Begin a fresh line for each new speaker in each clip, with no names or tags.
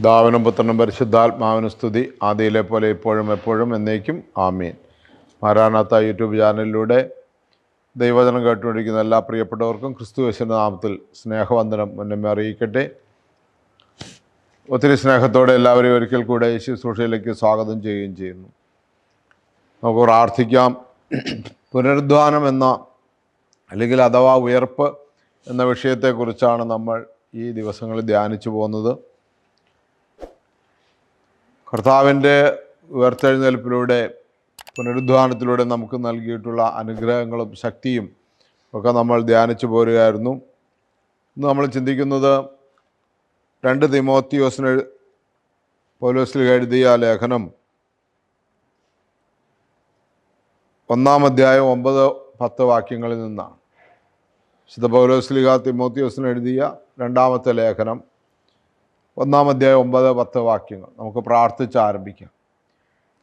ദാവനം പുത്രനും പരിശുദ്ധാത്മാവിന് സ്തുതി. ആദിയിലെ പോലെ ഇപ്പോഴും എപ്പോഴും എന്നേക്കും ആമീൻ. മാരാനാത്ത യൂട്യൂബ് ചാനലിലൂടെ ദൈവചനം കേട്ടുകൊണ്ടിരിക്കുന്ന എല്ലാ പ്രിയപ്പെട്ടവർക്കും ക്രിസ്തു യേശുവിന്റെ നാമത്തിൽ സ്നേഹവന്ദനം മുന്നമേ അറിയിക്കട്ടെ. ഒത്തിരി സ്നേഹത്തോടെ എല്ലാവരെയും ഒരിക്കൽ കൂടെ ശുശ്രൂഷയിലേക്ക് സ്വാഗതം ചെയ്യുകയും ചെയ്യുന്നു. നമുക്ക് പ്രാർത്ഥിക്കാം. പുനരുദ്ധാനം എന്ന അല്ലെങ്കിൽ അഥവാ ഉയർപ്പ് എന്ന വിഷയത്തെക്കുറിച്ചാണ് നമ്മൾ ഈ ദിവസങ്ങളിൽ ധ്യാനിച്ചു പോകുന്നത്. കർത്താവിന്റെ ഉയർത്തെഴുന്നേൽപ്പിലൂടെ പുനരുദ്ധാനത്തിലൂടെ നമുക്ക് നൽകിയിട്ടുള്ള അനുഗ്രഹങ്ങളും ശക്തിയും ഒക്കെ നമ്മൾ ധ്യാനിച്ചു പോരുകയായിരുന്നു. ഇന്ന് നമ്മൾ ചിന്തിക്കുന്നത് രണ്ട് തിമോത്തിയോസിന് പോലീസിൽ എഴുതിയ ലേഖനം ഒന്നാം അധ്യായം ഒമ്പത് പത്ത് വാക്യങ്ങളിൽ നിന്നാണ്. വിശുദ്ധ പൗലോസ്ലിഹ തിമോത്തിയോസിന് എഴുതിയ രണ്ടാമത്തെ ലേഖനം. ഒന്നാം അധ്യായം ഒമ്പത് പത്ത് വാക്യങ്ങൾ. നമുക്ക് പ്രാർത്ഥിച്ച് ആരംഭിക്കാം.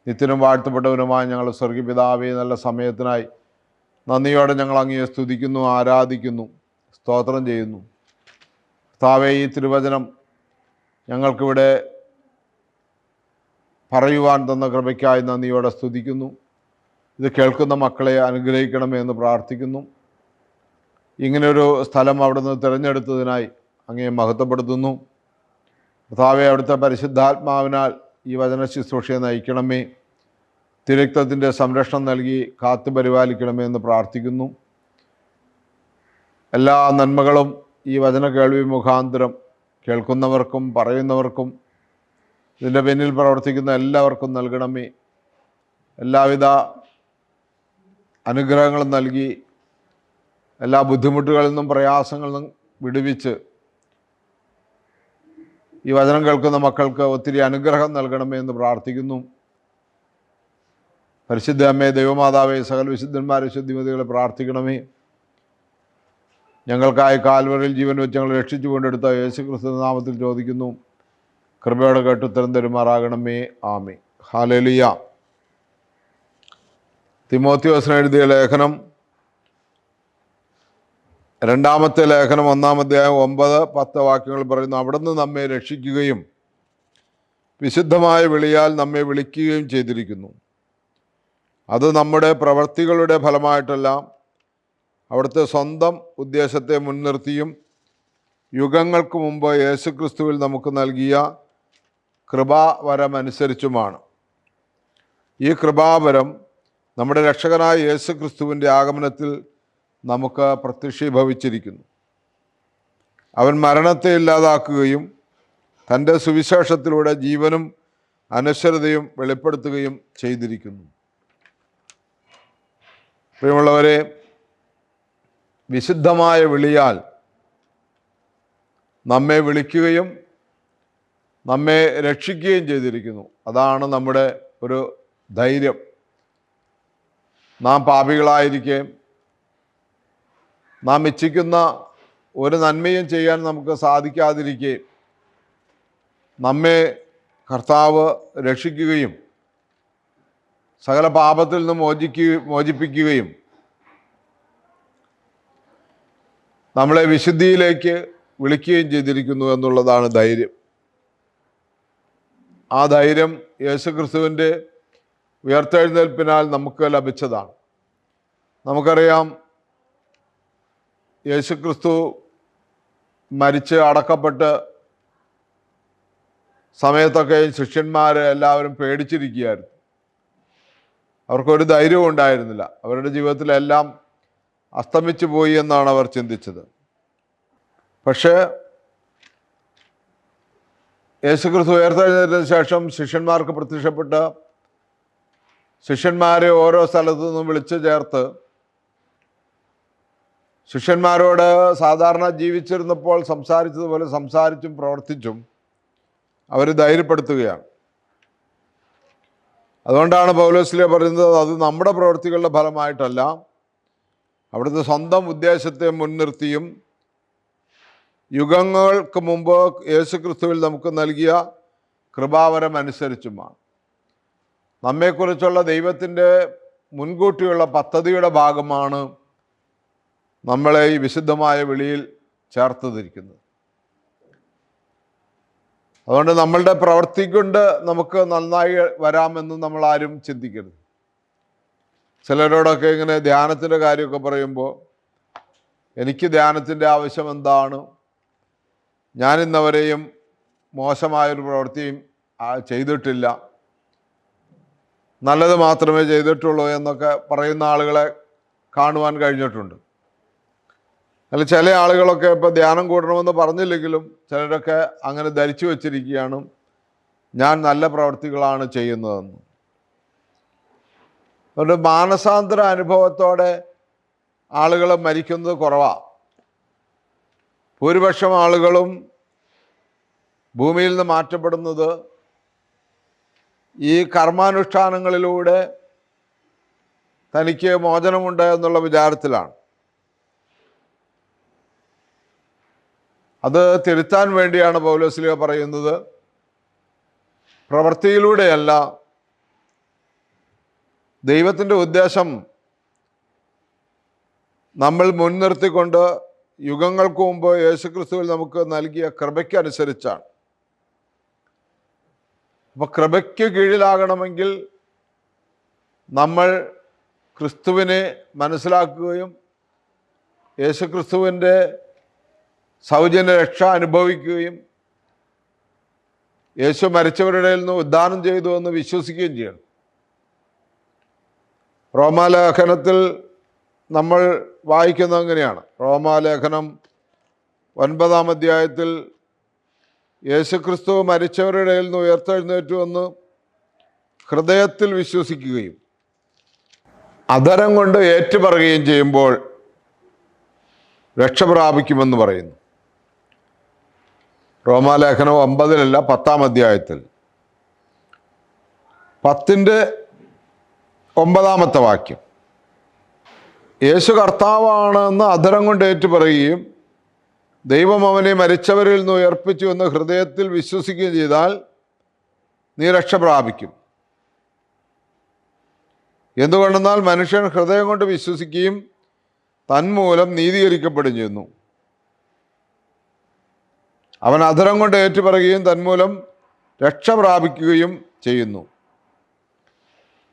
നിത്യനും വാഴ്ത്തപ്പെട്ടവനുമായ ഞങ്ങൾ സ്വർഗീപിതാവെ നല്ല സമയത്തിനായി നന്ദിയോടെ ഞങ്ങൾ അങ്ങയെ സ്തുതിക്കുന്നു ആരാധിക്കുന്നു സ്തോത്രം ചെയ്യുന്നു. താവേ ഈ തിരുവചനം ഞങ്ങൾക്കിവിടെ പറയുവാൻ തന്ന കൃപയ്ക്കായി നന്ദിയോടെ സ്തുതിക്കുന്നു. ഇത് കേൾക്കുന്ന മക്കളെ അനുഗ്രഹിക്കണമെന്ന് പ്രാർത്ഥിക്കുന്നു. ഇങ്ങനെയൊരു സ്ഥലം അവിടുന്ന് തിരഞ്ഞെടുത്തതിനായി അങ്ങേ മഹത്വപ്പെടുത്തുന്നു. കർത്താവെ അവിടുത്തെ പരിശുദ്ധാത്മാവിനാൽ ഈ വചന ശുശ്രൂഷയെ നയിക്കണമേ. തിരക്തത്തിന്റെ സംരക്ഷണം നൽകി കാത്തു പരിപാലിക്കണമേ എന്ന് പ്രാർത്ഥിക്കുന്നു. എല്ലാ നന്മകളും ഈ വചന കേൾവി മുഖാന്തരം കേൾക്കുന്നവർക്കും പറയുന്നവർക്കും ഇതിന്റെ പിന്നിൽ പ്രവർത്തിക്കുന്ന എല്ലാവർക്കും നൽകണമേ. എല്ലാവിധ അനുഗ്രഹങ്ങളും നൽകി എല്ലാ ബുദ്ധിമുട്ടുകളിൽ നിന്നും പ്രയാസങ്ങളിൽ നിന്നും വിടുവിച്ച് ഈ വചനം കേൾക്കുന്ന മക്കൾക്ക് ഒത്തിരി അനുഗ്രഹം നൽകണമേ എന്ന് പ്രാർത്ഥിക്കുന്നു. പരിശുദ്ധ അമ്മേ ദൈവമാതാവേ സകല വിശുദ്ധന്മാരെ ശുദ്ധിമതികളെ പ്രാർത്ഥിക്കണമേ. ഞങ്ങൾക്കായി കാൽവറിൽ ജീവൻ വെച്ച് ഞങ്ങൾ രക്ഷിച്ചു കൊണ്ടെടുത്ത യേശു ക്രിസ്തു നാമത്തിൽ ചോദിക്കുന്നു. കൃപയോടെ കേട്ടുത്തരം തരുമാറാകണമേ. ആമേ ഹാലലിയ തിമോത്യോസിന് എഴുതിയ ലേഖനം രണ്ടാമത്തെ ലേഖനം ഒന്നാം അധ്യായം ഒമ്പത് പത്ത് വാക്യങ്ങൾ പറയുന്നു അവിടുന്ന് നമ്മെ രക്ഷിക്കുകയും വിശുദ്ധമായ വിളിയാൽ നമ്മെ വിളിക്കുകയും ചെയ്തിരിക്കുന്നു. അത് നമ്മുടെ പ്രവൃത്തികളുടെ ഫലമായിട്ടല്ല അവിടുത്തെ സ്വന്തം ഉദ്ദേശത്തെ മുൻനിർത്തിയും യുഗങ്ങൾക്ക് മുമ്പ് യേശുക്രിസ്തുവിൽ നമുക്ക് നൽകിയ കൃപാവരമനുസരിച്ചുമാണ്. ഈ കൃപാവരം നമ്മുടെ രക്ഷകനായ യേശുക്രിസ്തുവിന്റെ ആഗമനത്തിൽ നമുക്ക് പ്രത്യക്ഷീഭവിച്ചിരിക്കുന്നു. അവൻ മരണത്തെ ഇല്ലാതാക്കുകയും തന്റെ സുവിശേഷത്തിലൂടെ ജീവനും അനശ്വരതയും വെളിപ്പെടുത്തുകയും ചെയ്തിരിക്കുന്നു. പ്രിയമുള്ളവരെ വിശുദ്ധമായ വിളിയാൽ നമ്മെ വിളിക്കുകയും നമ്മെ രക്ഷിക്കുകയും ചെയ്തിരിക്കുന്നു. അതാണ് നമ്മുടെ ഒരു ധൈര്യം. നാം പാപികളായിരിക്കെ നാം ഇച്ഛിക്കുന്ന ഒരു നന്മയും ചെയ്യാൻ നമുക്ക് സാധിക്കാതിരിക്കെ നമ്മെ കർത്താവ് രക്ഷിക്കുകയും സകല പാപത്തിൽ നിന്ന് മോചിക്കുകയും മോചിപ്പിക്കുകയും നമ്മളെ വിശുദ്ധിയിലേക്ക് വിളിക്കുകയും ചെയ്തിരിക്കുന്നു എന്നുള്ളതാണ് ധൈര്യം. ആ ധൈര്യം യേശുക്രിസ്തുവിന്റെ ഉയർത്തെഴുന്നേൽപ്പിനാൽ നമുക്ക് ലഭിച്ചതാണ്. നമുക്കറിയാം യേശുക്രിസ്തു മരിച്ച് അടക്കപ്പെട്ട് സമയത്തൊക്കെ ശിഷ്യന്മാർ എല്ലാവരും പേടിച്ചിരിക്കുകയായിരുന്നു. അവർക്കൊരു ധൈര്യവും ഉണ്ടായിരുന്നില്ല. അവരുടെ ജീവിതത്തിലെല്ലാം അസ്തമിച്ചു പോയി എന്നാണ് അവർ ചിന്തിച്ചത്. പക്ഷേ യേശുക്രിസ്തു ഉയർത്തെഴുന്നതിന് ശേഷം ശിഷ്യന്മാർക്ക് പ്രത്യക്ഷപ്പെട്ട് ശിഷ്യന്മാരെ ഓരോ സ്ഥലത്തു നിന്നും വിളിച്ചു ചേർത്ത് ശിഷ്യന്മാരോട് സാധാരണ ജീവിച്ചിരുന്നപ്പോൾ സംസാരിച്ചതുപോലെ സംസാരിച്ചും പ്രവർത്തിച്ചും അവർ ധൈര്യപ്പെടുത്തുകയാണ്. അതുകൊണ്ടാണ് പൗലോസ്ലിയ പറയുന്നത് അത് നമ്മുടെ പ്രവൃത്തികളുടെ ഫലമായിട്ടല്ല അവിടുത്തെ സ്വന്തം ഉദ്ദേശത്തെ മുൻനിർത്തിയും യുഗങ്ങൾക്ക് മുമ്പ് യേശുക്രിസ്തുവിൽ നമുക്ക് നൽകിയ കൃപാവരം അനുസരിച്ചുമാണ് നമ്മെക്കുറിച്ചുള്ള ദൈവത്തിന്റെ മുൻകൂട്ടിയുള്ള പദ്ധതിയുടെ ഭാഗമാണ് നമ്മളെ ഈ വിശുദ്ധമായ വിളിയിൽ ചേർത്തതിരിക്കുന്നത് അതുകൊണ്ട് നമ്മളുടെ പ്രവൃത്തി കൊണ്ട് നമുക്ക് നന്നായി വരാമെന്ന് നമ്മൾ ആരും ചിന്തിക്കരുത്. ചിലരോടൊക്കെ ഇങ്ങനെ ധ്യാനത്തിന്റെ കാര്യമൊക്കെ പറയുമ്പോൾ എനിക്ക് ധ്യാനത്തിന്റെ ആവശ്യം എന്താണ്? ഞാൻ ഇന്നവരെയും മോശമായൊരു പ്രവൃത്തിയും ചെയ്തിട്ടില്ല. നല്ലത് മാത്രമേ ചെയ്തിട്ടുള്ളൂ എന്നൊക്കെ പറയുന്ന ആളുകളെ കാണുവാൻ കഴിഞ്ഞിട്ടുണ്ട്. അല്ല ചില ആളുകളൊക്കെ ഇപ്പോൾ ധ്യാനം കൂടണമെന്ന് പറഞ്ഞില്ലെങ്കിലും ചിലരൊക്കെ അങ്ങനെ ധരിച്ചു വച്ചിരിക്കുകയാണ്. ഞാൻ നല്ല പ്രവർത്തികളാണ് ചെയ്യുന്നതെന്ന്. അതുകൊണ്ട് മാനസാന്തര അനുഭവത്തോടെ ആളുകൾ മരിക്കുന്നത് കുറവാണ് ഭൂരിപക്ഷം ആളുകളും ഭൂമിയിൽ നിന്ന് മാറ്റപ്പെടുന്നത് ഈ കർമാനുഷ്ഠാനങ്ങളിലൂടെ തനിക്ക് മോചനമുണ്ട് എന്നുള്ള വിചാരത്തിലാണ്. അത് തിരുത്താൻ വേണ്ടിയാണ് പൗലോസ്ലിയ പറയുന്നത്. പ്രവൃത്തിയിലൂടെയല്ല. ദൈവത്തിന്റെ ഉദ്ദേശം നമ്മൾ മുൻനിർത്തിക്കൊണ്ട് യുഗങ്ങൾക്ക് മുമ്പ് യേശുക്രിസ്തുവിൽ നമുക്ക് നൽകിയ കൃപയ്ക്കനുസരിച്ചാണ് അപ്പൊ കൃപയ്ക്ക് കീഴിലാകണമെങ്കിൽ നമ്മൾ ക്രിസ്തുവിനെ മനസ്സിലാക്കുകയും യേശുക്രിസ്തുവിന്റെ സൗജന്യ രക്ഷ അനുഭവിക്കുകയും യേശു മരിച്ചവരുടെ നിന്ന് ഉദ്ധാനം ചെയ്തു എന്ന് വിശ്വസിക്കുകയും ചെയ്യണം. റോമാലേഖനത്തിൽ നമ്മൾ വായിക്കുന്നത് അങ്ങനെയാണ്. റോമാലേഖനം ഒൻപതാം അധ്യായത്തിൽ യേശുക്രിസ്തു മരിച്ചവരുടെ നിന്ന് ഉയർത്തെഴുന്നേറ്റു എന്ന് ഹൃദയത്തിൽ വിശ്വസിക്കുകയും അധരം കൊണ്ട് ഏറ്റുപറയുകയും ചെയ്യുമ്പോൾ രക്ഷ പ്രാപിക്കുമെന്ന് പറയുന്നു. റോമാലേഖനം ഒമ്പതിലല്ല പത്താം അധ്യായത്തിൽ. പത്തിന്റെ ഒമ്പതാമത്തെ വാക്യം. യേശു കർത്താവാണെന്ന് അധരം കൊണ്ട് ഏറ്റു പറയുകയും ദൈവം അവനെ മരിച്ചവരിൽ നിന്ന് ഉയർപ്പിച്ചു എന്ന് ഹൃദയത്തിൽ വിശ്വസിക്കുകയും ചെയ്താൽ നീ രക്ഷ പ്രാപിക്കും. എന്തുകൊണ്ടെന്നാൽ മനുഷ്യൻ ഹൃദയം കൊണ്ട് വിശ്വസിക്കുകയും തന്മൂലം നീതീകരിക്കപ്പെടുകയും ചെയ്യുന്നു. അവൻ അധരം കൊണ്ട് ഏറ്റുപറയുകയും തന്മൂലം രക്ഷ പ്രാപിക്കുകയും ചെയ്യുന്നു.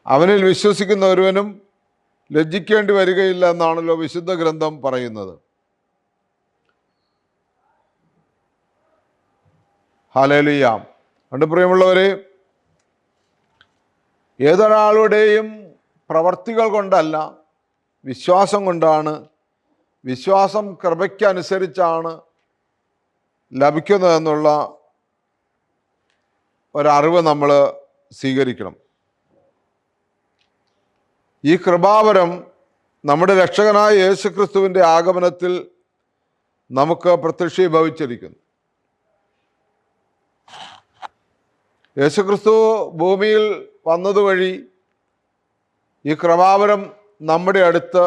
അവനിൽ വിശ്വസിക്കുന്ന ഒരുവനും ലജ്ജിക്കേണ്ടി വരികയില്ല എന്നാണല്ലോ വിശുദ്ധ ഗ്രന്ഥം പറയുന്നത്. ഹാലേലിയാം അണ്ട് പ്രിയമുള്ളവരെ ഏതൊരാളുടെയും പ്രവർത്തികൾ കൊണ്ടല്ല വിശ്വാസം കൊണ്ടാണ് വിശ്വാസം കൃപയ്ക്കനുസരിച്ചാണ് ലഭിക്കുന്നതെന്നുള്ള ഒരറിവ് നമ്മൾ സ്വീകരിക്കണം. ഈ കൃപാവരം നമ്മുടെ രക്ഷകനായ യേശുക്രിസ്തുവിന്റെ ആഗമനത്തിൽ നമുക്ക് പ്രത്യക്ഷീഭവിച്ചിരിക്കുന്നു. യേശുക്രിസ്തു ഭൂമിയിൽ വന്നതുവഴി ഈ കൃപാവരം നമ്മുടെ അടുത്ത്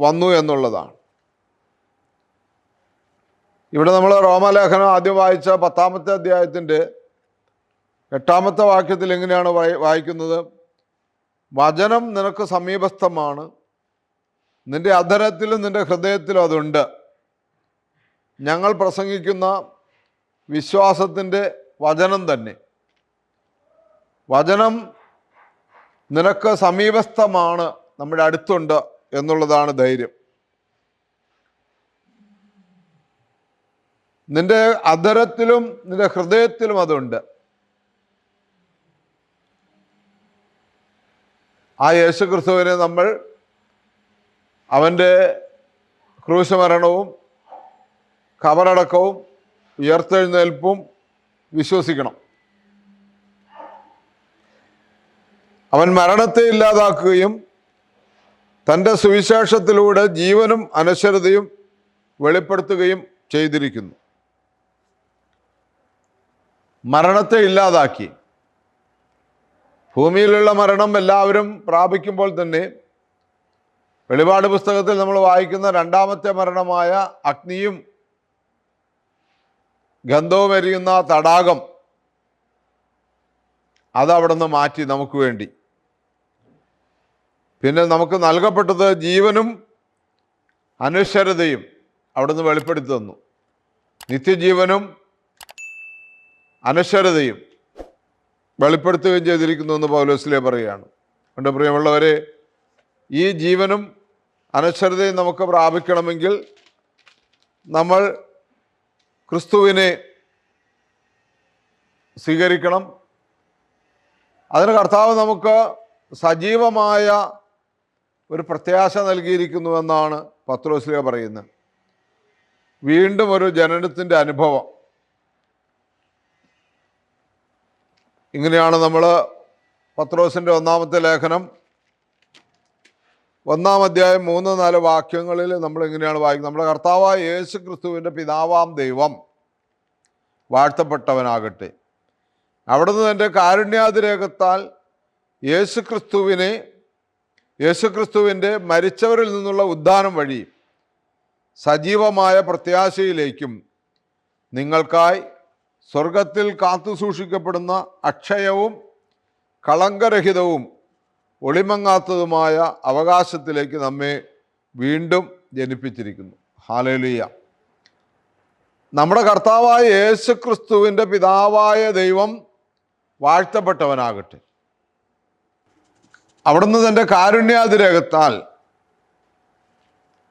വന്നു എന്നുള്ളതാണ്. ഇവിടെ നമ്മൾ റോമലേഖനം ആദ്യം വായിച്ച പത്താമത്തെ അധ്യായത്തിന്റെ എട്ടാമത്തെ വാക്യത്തിൽ എങ്ങനെയാണ് വായി വായിക്കുന്നത്? വചനം നിനക്ക് സമീപസ്ഥമാണ് നിന്റെ അധരത്തിലും നിന്റെ ഹൃദയത്തിലും അതുണ്ട്. ഞങ്ങൾ പ്രസംഗിക്കുന്ന വിശ്വാസത്തിന്റെ വചനം തന്നെ. വചനം നിനക്ക് സമീപസ്ഥമാണ് നമ്മുടെ അടുത്തുണ്ട് എന്നുള്ളതാണ് ധൈര്യം. നിന്റെ അധരത്തിലും നിന്റെ ഹൃദയത്തിലും അതുണ്ട്. ആ യേശു ക്രിസ്തുവിനെ നമ്മൾ അവന്റെ ക്രൂശമരണവും കബറടക്കവും ഉയർത്തെഴുന്നേൽപ്പും വിശ്വസിക്കണം. അവൻ മരണത്തെ ഇല്ലാതാക്കുകയും തന്റെ സുവിശേഷത്തിലൂടെ ജീവനും അനശ്വരതയും വെളിപ്പെടുത്തുകയും ചെയ്തിരിക്കുന്നു. മരണത്തെ ഇല്ലാതാക്കി. ഭൂമിയിലുള്ള മരണം എല്ലാവരും പ്രാപിക്കുമ്പോൾ തന്നെ വെളിപാട് പുസ്തകത്തിൽ നമ്മൾ വായിക്കുന്ന രണ്ടാമത്തെ മരണമായ അഗ്നിയും ഗന്ധവും എരിയുന്ന തടാകം അതവിടെ നിന്ന് മാറ്റി നമുക്ക് വേണ്ടി. പിന്നെ നമുക്ക് നൽകപ്പെട്ടത് ജീവനും അനശ്വരതയും അവിടുന്ന് വെളിപ്പെടുത്തുന്നു വെളിപ്പെടുത്തി തന്നു. നിത്യജീവനും അനശ്വരതയും വെളിപ്പെടുത്തുകയും ചെയ്തിരിക്കുന്നു എന്ന് പൗലോസിലെ പറയുകയാണ്. അതുകൊണ്ട് പ്രിയമുള്ളവരെ ഈ ജീവനും അനശ്വരതയും നമുക്ക് പ്രാപിക്കണമെങ്കിൽ നമ്മൾ ക്രിസ്തുവിനെ സ്വീകരിക്കണം. അതിന് കർത്താവ് നമുക്ക് സജീവമായ ഒരു പ്രത്യാശ നൽകിയിരിക്കുന്നുവെന്നാണ് പത്രോസ്ലിയ പറയുന്നത്. വീണ്ടും ഒരു ജനനത്തിന്റെ അനുഭവം. ഇങ്ങനെയാണ് നമ്മൾ പത്രോസിന്റെ ഒന്നാമത്തെ ലേഖനം. ഒന്നാം അധ്യായം മൂന്ന് നാല് വാക്യങ്ങളിൽ നമ്മൾ ഇങ്ങനെയാണ് വായിക്കുന്നത്. നമ്മുടെ കർത്താവായ യേശു ക്രിസ്തുവിന്റെ പിതാവാം ദൈവം വാഴ്ത്തപ്പെട്ടവനാകട്ടെ. അവിടുന്ന് തന്റെ കാരുണ്യാതിരേഖത്താൽ യേശു ക്രിസ്തുവിനെ യേശു ക്രിസ്തുവിന്റെ മരിച്ചവരിൽ നിന്നുള്ള ഉദ്ധാനം വഴി സജീവമായ പ്രത്യാശയിലേക്കും നിങ്ങൾക്കായി സ്വർഗത്തിൽ കാത്തു സൂക്ഷിക്കപ്പെടുന്ന അക്ഷയവും കളങ്കരഹിതവും ഒളിമങ്ങാത്തതുമായ അവകാശത്തിലേക്ക് നമ്മെ വീണ്ടും ജനിപ്പിച്ചിരിക്കുന്നു. ഹാലലിയ നമ്മുടെ കർത്താവായ യേശു ക്രിസ്തുവിന്റെ പിതാവായ ദൈവം വാഴ്ത്തപ്പെട്ടവനാകട്ടെ. അവിടുന്ന് തന്റെ കാരുണ്യാതിരകത്താൽ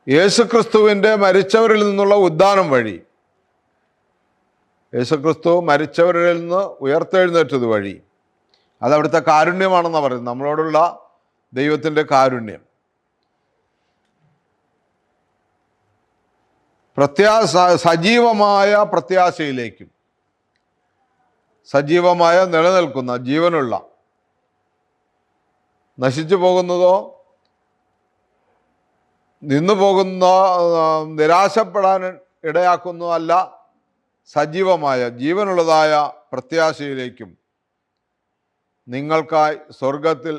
യേശുക്രിസ്തുവിന്റെ മരിച്ചവരിൽ നിന്നുള്ള ഉദ്ദാനം വഴി യേശുക്രിസ്തു മരിച്ചവരിൽ നിന്ന് ഉയർത്തെഴുന്നേറ്റത് വഴി. അത് അവിടുത്തെ കാരുണ്യമാണെന്ന് പറയുന്നത്. നമ്മളോടുള്ള ദൈവത്തിന്റെ കാരുണ്യം. പ്രത്യാശ സജീവമായ പ്രത്യാശയിലേക്കും. സജീവമായ നിലനിൽക്കുന്ന ജീവനുള്ള. നശിച്ചു പോകുന്നതോ നിന്നു പോകുന്ന നിരാശപ്പെടാൻ ഇടയാക്കുന്നതോ അല്ല സജീവമായ ജീവനുള്ളതായ പ്രത്യാശയിലേക്കും നിങ്ങൾക്കായി സ്വർഗത്തിൽ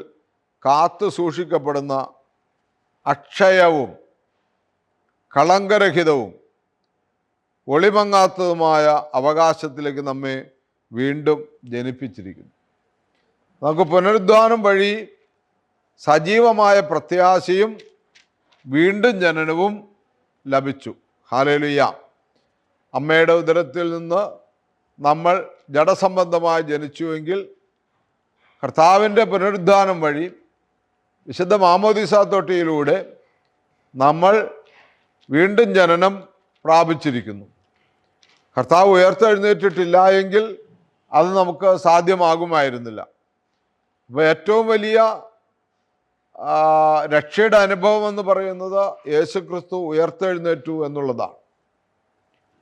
കാത്തു സൂക്ഷിക്കപ്പെടുന്ന അക്ഷയവും കളങ്കരഹിതവും ഒളിമങ്ങാത്തതുമായ അവകാശത്തിലേക്ക് നമ്മെ വീണ്ടും ജനിപ്പിച്ചിരിക്കുന്നു. നമുക്ക് പുനരുദ്ധാനം വഴി സജീവമായ പ്രത്യാശയും വീണ്ടും ജനനവും ലഭിച്ചു. ഹാലേലുയ്യ അമ്മയുടെ ഉദരത്തിൽ നിന്ന് നമ്മൾ ജഡസംബന്ധമായി ജനിച്ചുവെങ്കിൽ കർത്താവിന്റെ പുനരുദ്ധാനം വഴി വിശുദ്ധ മാമോദിസ തൊട്ടിയിലൂടെ നമ്മൾ വീണ്ടും ജനനം പ്രാപിച്ചിരിക്കുന്നു. കർത്താവ് ഉയർത്തെഴുന്നേറ്റിട്ടില്ല എങ്കിൽ അത് നമുക്ക് സാധ്യമാകുമായിരുന്നില്ല. അപ്പോൾ ഏറ്റവും വലിയ രക്ഷയുടെ അനുഭവം എന്ന് പറയുന്നത് യേശുക്രിസ്തു ഉയർത്തെഴുന്നേറ്റു എന്നുള്ളതാണ്.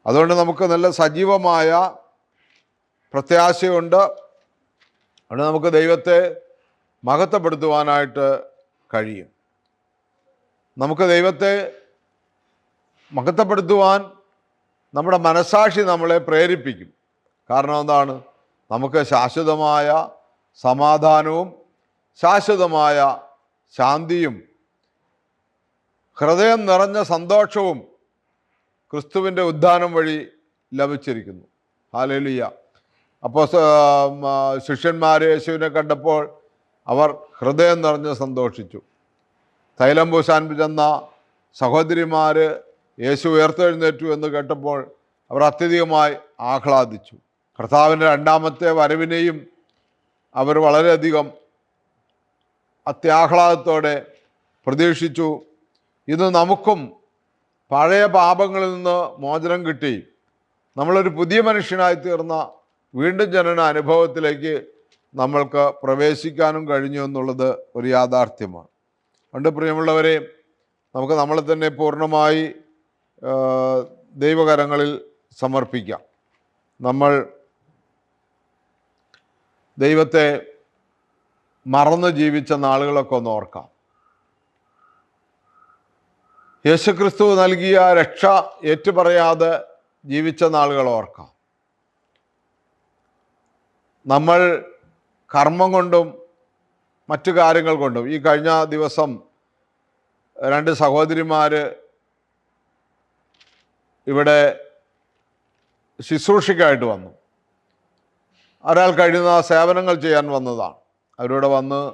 അതുകൊണ്ട് നമുക്ക് നല്ല സജീവമായ പ്രത്യാശയുണ്ട്. അതുകൊണ്ട് നമുക്ക് ദൈവത്തെ മഹത്വപ്പെടുത്തുവാനായിട്ട് കഴിയും. നമുക്ക് ദൈവത്തെ മഹത്വപ്പെടുത്തുവാൻ നമ്മുടെ മനസാക്ഷി നമ്മളെ പ്രേരിപ്പിക്കും. കാരണം എന്താണ്? നമുക്ക് ശാശ്വതമായ സമാധാനവും ശാശ്വതമായ ശാന്തിയും ഹൃദയം നിറഞ്ഞ സന്തോഷവും ക്രിസ്തുവിന്റെ ഉദ്ധാനം വഴി ലഭിച്ചിരിക്കുന്നു. ഹാലലിയ. അപ്പോൾ ശിഷ്യന്മാർ യേശുവിനെ കണ്ടപ്പോൾ അവർ ഹൃദയം നിറഞ്ഞ് സന്തോഷിച്ചു. തൈലം പൂശാൻ ചെന്ന സഹോദരിമാർ യേശു ഉയർത്തെഴുന്നേറ്റു എന്ന് കേട്ടപ്പോൾ അവർ അത്യധികമായി ആഹ്ലാദിച്ചു. കർത്താവിന്റെ രണ്ടാമത്തെ വരവിനെയും അവർ വളരെയധികം അത്യാഹ്ലാദത്തോടെ പ്രതീക്ഷിച്ചു. ഇന്ന് നമുക്കും പഴയ പാപങ്ങളിൽ നിന്ന് മോചനം കിട്ടി. നമ്മളൊരു പുതിയ മനുഷ്യനായി തീർന്ന വീണ്ടും ജനന അനുഭവത്തിലേക്ക് നമ്മൾക്ക് പ്രവേശിക്കാനും കഴിഞ്ഞു എന്നുള്ളത് ഒരു യാഥാർത്ഥ്യമാണ്. പണ്ട് പ്രിയമുള്ളവരെ നമുക്ക് നമ്മളെ തന്നെ പൂർണമായി ദൈവകരങ്ങളിൽ സമർപ്പിക്കാം. നമ്മൾ ദൈവത്തെ മറന്ന് ജീവിച്ച നാളുകളൊക്കെ ഒന്ന് ഓർക്കാം. യേശുക്രിസ്തു നൽകിയ രക്ഷ ഏറ്റുപറയാതെ ജീവിച്ച നാളുകൾ ഓർക്കാം. നമ്മൾ കർമ്മം കൊണ്ടും മറ്റു കാര്യങ്ങൾ കൊണ്ടും ഈ കഴിഞ്ഞ ദിവസം രണ്ട് സഹോദരിമാർ ഇവിടെ ശുശ്രൂഷയ്ക്കായിട്ട് വന്നു. ഒരാൾ കഴിയുന്ന സേവനങ്ങൾ ചെയ്യാൻ വന്നതാണ്. അവരിവിടെ വന്ന്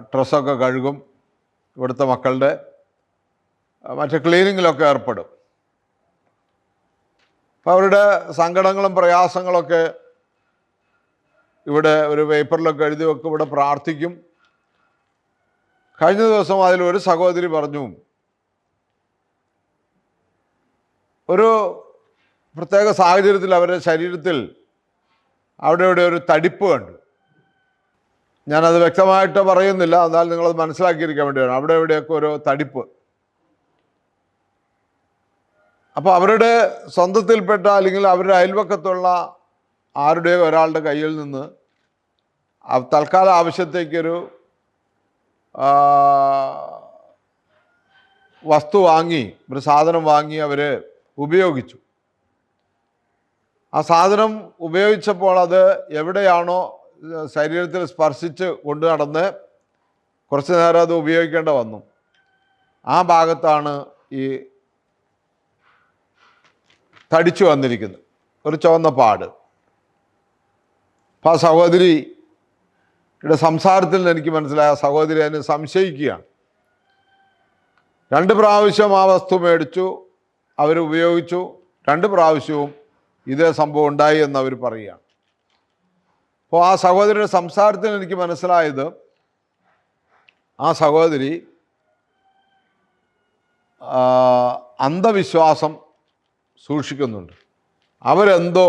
ഡ്രസ്സൊക്കെ കഴുകും ഇവിടുത്തെ മക്കളുടെ മറ്റേ ക്ലീനിങ്ങിലൊക്കെ ഏർപ്പെടും. അപ്പോൾ അവരുടെ സങ്കടങ്ങളും പ്രയാസങ്ങളൊക്കെ ഇവിടെ ഒരു പേപ്പറിലൊക്കെ എഴുതി വെക്കും ഇവിടെ പ്രാർത്ഥിക്കും. കഴിഞ്ഞ ദിവസം അതിൽ ഒരു സഹോദരി പറഞ്ഞു ഒരു പ്രത്യേക സാഹചര്യത്തിൽ അവരുടെ ശരീരത്തിൽ അവിടെ ഇവിടെ ഒരു തടിപ്പ് കണ്ടു. ഞാനത് വ്യക്തമായിട്ട് പറയുന്നില്ല എന്നാൽ നിങ്ങളത് മനസ്സിലാക്കിയിരിക്കാൻ വേണ്ടിയാണ് അവിടെ എവിടെയൊക്കെ ഒരു തടിപ്പ്. അപ്പോൾ അവരുടെ സ്വന്തത്തിൽപ്പെട്ട അല്ലെങ്കിൽ അവരുടെ അയൽവക്കത്തുള്ള ആരുടെയോ ഒരാളുടെ കയ്യിൽ നിന്ന് തൽക്കാല ആവശ്യത്തേക്കൊരു വസ്തു വാങ്ങി ഒരു സാധനം വാങ്ങി അവർ ഉപയോഗിച്ചു. ആ സാധനം ഉപയോഗിച്ചപ്പോൾ അത് എവിടെയാണോ ശരീരത്തിൽ സ്പർശിച്ച് കൊണ്ടു നടന്ന് കുറച്ച് നേരം അത് ഉപയോഗിക്കേണ്ട വന്നു. ആ ഭാഗത്താണ് ഈ തടിച്ചു വന്നിരിക്കുന്നു. ഒരു ചുവന്ന പാട്. അപ്പോൾ ആ സഹോദരിയുടെ സംസാരത്തിൽ എനിക്ക് മനസ്സിലായ. സഹോദരി അതിനെ സംശയിക്കുകയാണ്. രണ്ട് പ്രാവശ്യം ആ വസ്തു മേടിച്ചു അവർ ഉപയോഗിച്ചു. രണ്ട് പ്രാവശ്യവും ഇതേ സംഭവം ഉണ്ടായി എന്ന് അവർ പറയുകയാണ്. അപ്പോൾ ആ സഹോദരിയുടെ സംസാരത്തിൽ എനിക്ക് മനസ്സിലായത് ആ സഹോദരി അന്ധവിശ്വാസം സൂക്ഷിക്കുന്നുണ്ട്. അവരെന്തോ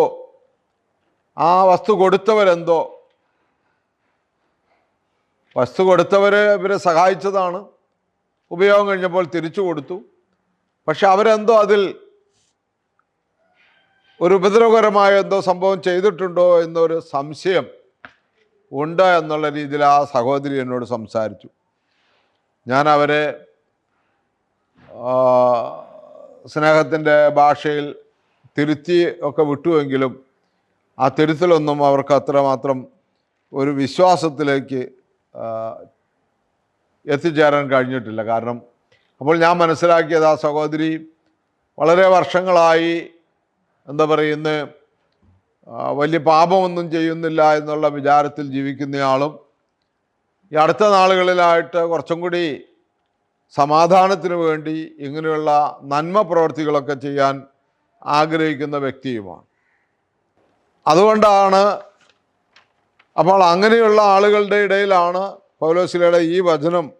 ആ വസ്തു കൊടുത്തവരെന്തോ വസ്തു കൊടുത്തവരെ ഇവരെ സഹായിച്ചതാണ്. ഉപയോഗം കഴിഞ്ഞപ്പോൾ തിരിച്ചു കൊടുത്തു. പക്ഷെ അവരെന്തോ അതിൽ ഒരു ഉപദ്രവകരമായ എന്തോ സംഭവം ചെയ്തിട്ടുണ്ടോ എന്നൊരു സംശയം ഉണ്ട് എന്നുള്ള രീതിയിൽ ആ സഹോദരി എന്നോട് സംസാരിച്ചു. ഞാൻ അവരെ സ്നേഹത്തിന്റെ ഭാഷയിൽ തിരുത്തി ഒക്കെ വിട്ടുവെങ്കിലും ആ തിരുത്തലൊന്നും അവർക്ക് അത്രമാത്രം ഒരു വിശ്വാസത്തിലേക്ക് എത്തിച്ചേരാൻ കഴിഞ്ഞിട്ടില്ല. കാരണം അപ്പോൾ ഞാൻ മനസ്സിലാക്കിയത് ആ സഹോദരി വളരെ വർഷങ്ങളായി എന്താ പറയുന്ന വലിയ പാപമൊന്നും ചെയ്യുന്നില്ല എന്നുള്ള വിചാരത്തിൽ ജീവിക്കുന്നയാളും ഈ അടുത്ത നാളുകളിലായിട്ട് കുറച്ചും കൂടി സമാധാനത്തിന് വേണ്ടി ഇങ്ങനെയുള്ള നന്മ പ്രവർത്തികളൊക്കെ ചെയ്യാൻ ആഗ്രഹിക്കുന്ന വ്യക്തിയുമാണ്. അതുകൊണ്ടാണ് അപ്പോൾ അങ്ങനെയുള്ള ആളുകളുടെ ഇടയിലാണ് പൗലോസിലയുടെ ഈ വചനം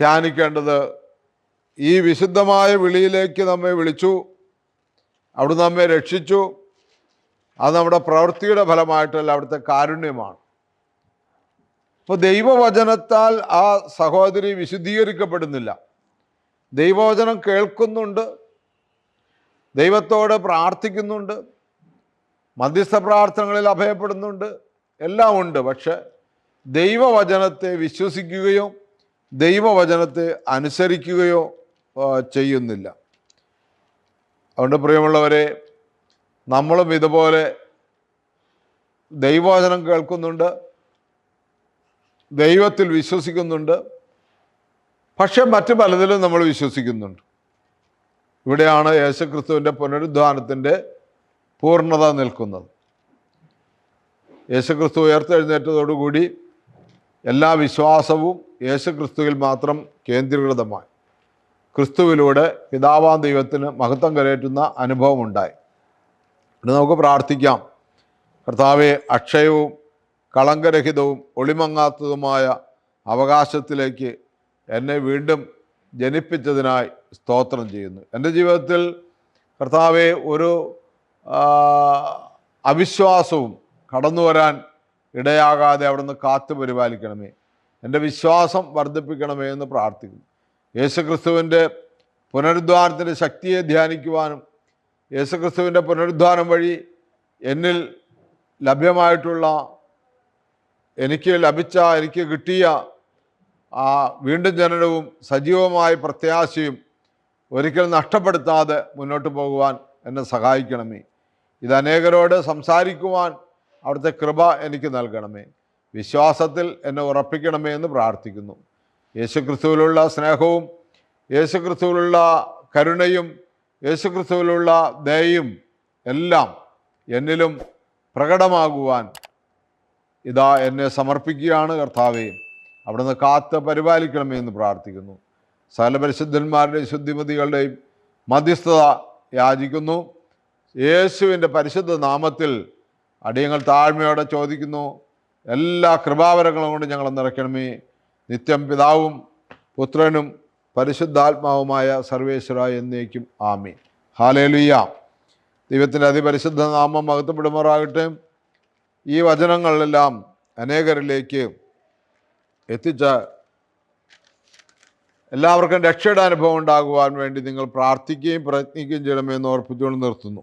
ധ്യാനിക്കേണ്ടത്. ഈ വിശുദ്ധമായ വിളിയിലേക്ക് നമ്മെ വിളിച്ചു അവിടുന്ന് നമ്മെ രക്ഷിച്ചു. അത് നമ്മുടെ പ്രവൃത്തിയുടെ ഫലമായിട്ടല്ല അവിടുത്തെ കാരുണ്യമാണ്. അപ്പോൾ ദൈവവചനത്താൽ ആ സഹോദരി വിശുദ്ധീകരിക്കപ്പെടുന്നില്ല. ദൈവവചനം കേൾക്കുന്നുണ്ട്. ദൈവത്തോട് പ്രാർത്ഥിക്കുന്നുണ്ട്. മധ്യസ്ഥ പ്രാർത്ഥനകളിൽ അഭയപ്പെടുന്നുണ്ട്. എല്ലാം ഉണ്ട്. പക്ഷെ ദൈവവചനത്തെ വിശ്വസിക്കുകയോ ദൈവവചനത്തെ അനുസരിക്കുകയോ ചെയ്യുന്നില്ല. അതുകൊണ്ട് പ്രിയമുള്ളവരെ നമ്മളും ഇതുപോലെ ദൈവവചനം കേൾക്കുന്നുണ്ട്. ദൈവത്തിൽ വിശ്വസിക്കുന്നുണ്ട്. പക്ഷെ മറ്റു പലതിലും നമ്മൾ വിശ്വസിക്കുന്നുണ്ട്. ഇവിടെയാണ് യേശുക്രിസ്തുവിന്റെ പുനരുദ്ധാനത്തിന്റെ പൂർണത നിൽക്കുന്നത്. യേശുക്രിസ്തു ഉയർത്തെഴുന്നേറ്റതോടുകൂടി എല്ലാ വിശ്വാസവും യേശുക്രിസ്തുവിൽ മാത്രം കേന്ദ്രീകൃതമായി. ക്രിസ്തുവിലൂടെ പിതാവാൻ ദൈവത്തിന് മഹത്വം കരയേറ്റുന്ന അനുഭവമുണ്ടായി. ഇവിടെ നമുക്ക് പ്രാർത്ഥിക്കാം. കർത്താവെ അക്ഷയവും കളങ്കരഹിതവും ഒളിമങ്ങാത്തതുമായ അവകാശത്തിലേക്ക് എന്നെ വീണ്ടും ജനിപ്പിച്ചതിനായി സ്തോത്രം ചെയ്യുന്നു. എന്റെ ജീവിതത്തിൽ കർത്താവെ ഒരു അവിശ്വാസവും കടന്നു വരാൻ ഇടയാകാതെ അവിടുന്ന് കാത്തു പരിപാലിക്കണമേ. എന്റെ വിശ്വാസം വർദ്ധിപ്പിക്കണമേ എന്ന് പ്രാർത്ഥിക്കുന്നു. യേശുക്രിസ്തുവിന്റെ പുനരുദ്ധാനത്തിന്റെ ശക്തിയെ ധ്യാനിക്കുവാനും യേശുക്രിസ്തുവിന്റെ പുനരുദ്ധാനം വഴി എന്നിൽ ലഭ്യമായിട്ടുള്ള എനിക്ക് ലഭിച്ച എനിക്ക് കിട്ടിയ ആ വീണ്ടും ജനനവും സജീവമായ പ്രത്യാശയും ഒരിക്കൽ നഷ്ടപ്പെടുത്താതെ മുന്നോട്ട് പോകുവാൻ എന്നെ സഹായിക്കണമേ. ഇത് അനേകരോട് സംസാരിക്കുവാൻ അവിടുത്തെ കൃപ എനിക്ക് നൽകണമേ. വിശ്വാസത്തിൽ എന്നെ ഉറപ്പിക്കണമേ എന്ന് പ്രാർത്ഥിക്കുന്നു. യേശുക്രിസ്തുവിലുള്ള സ്നേഹവും യേശുക്രിസ്തുവിലുള്ള കരുണയും യേശുക്രിസ്തുവിലുള്ള ദയയും എല്ലാം എന്നിലും പ്രകടമാകുവാൻ ഇതാ എന്നെ സമർപ്പിക്കുകയാണ് കർത്താവേ. അവിടുന്ന് കാത്ത് പരിപാലിക്കണമേ എന്ന് പ്രാർത്ഥിക്കുന്നു. സകല പരിശുദ്ധന്മാരുടെയും ശുദ്ധിമതികളുടെയും മധ്യസ്ഥത യാചിക്കുന്നു. യേശുവിന്റെ പരിശുദ്ധ നാമത്തിൽ അടിയങ്ങൾ താഴ്മയോടെ ചോദിക്കുന്നു. എല്ലാ കൃപാവരങ്ങളും കൊണ്ട് ഞങ്ങൾ നിറയ്ക്കണമേ. നിത്യം പിതാവും പുത്രനും പരിശുദ്ധാത്മാവുമായ സർവേശ്വര എന്നേക്കും ആമി ഹാലേലുയ്യ ദൈവത്തിന്റെ അതിപരിശുദ്ധ നാമം മഹത്വപ്പെടുമാറാകട്ടെ. ഈ വചനങ്ങളെല്ലാം അനേകരിലേക്ക് എത്തിച്ച എല്ലാവർക്കും രക്ഷയുടെ അനുഭവം ഉണ്ടാകുവാൻ വേണ്ടി നിങ്ങൾ പ്രാർത്ഥിക്കുകയും പ്രയത്നിക്കുകയും ചെയ്യണമെന്ന് ഓർപ്പിച്ചുകൊണ്ട് നിർത്തുന്നു.